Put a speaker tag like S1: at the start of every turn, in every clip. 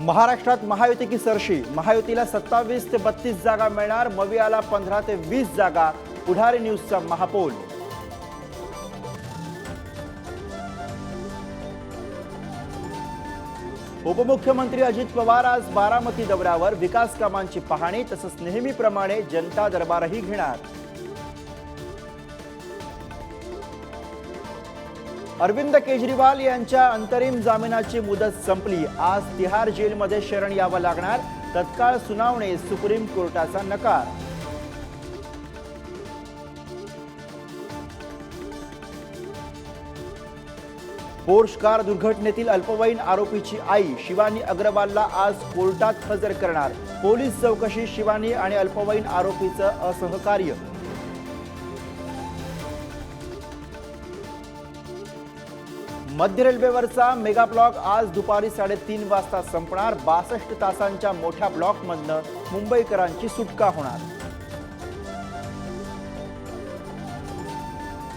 S1: महाराष्ट्रात महायुती की सरशी? महायुतीला सत्तावीस ते बत्तीस जागा मिळणार मवियाला पंधरा ते वीस जागा पुढारी न्यूजचा महापौल. उपमुख्यमंत्री अजित पवार आज बारामती दौऱ्यावर विकास कामांची पाहणी तसंच नेहमीप्रमाणे जनता दरबारही घेणार. अरविंद केजरीवाल यांच्या अंतरिम जामिनाची मुदत संपली. आज तिहार जेलमध्ये शरण यावं लागणार. तत्काळ सुनावणी सुप्रीम कोर्टाचा नकार. पोर्श कार दुर्घटनेतील अल्पवयीन आरोपीची आई शिवानी अग्रवालला आज कोर्टात हजर करणार. पोलीस चौकशी शिवानी आणि अल्पवयीन आरोपीचं असहकार्य. मध्य रेल्वेवरचा मेगा ब्लॉक आज दुपारी साडेतीन वाजता संपणार. बासष्ट तासांच्या मोठ्या ब्लॉकमधनं मुंबईकरांची सुटका होणार.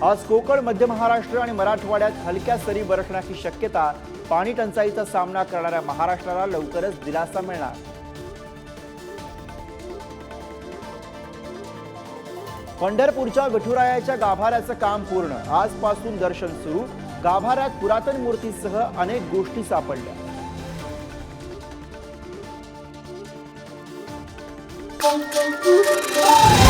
S1: आज कोकण मध्य महाराष्ट्र आणि मराठवाड्यात हलक्या सरी बरसण्याची शक्यता पाणी टंचाईचा सामना करणाऱ्या महाराष्ट्राला लवकरच दिलासा मिळणार. पंढरपूरच्या विठुरायाच्या गाभाऱ्याचं काम पूर्ण. आजपासून दर्शन सुरू. गाभाऱ्यात पुरातन मूर्तीसह अनेक गोष्टी सापडल्या
S2: Thank you.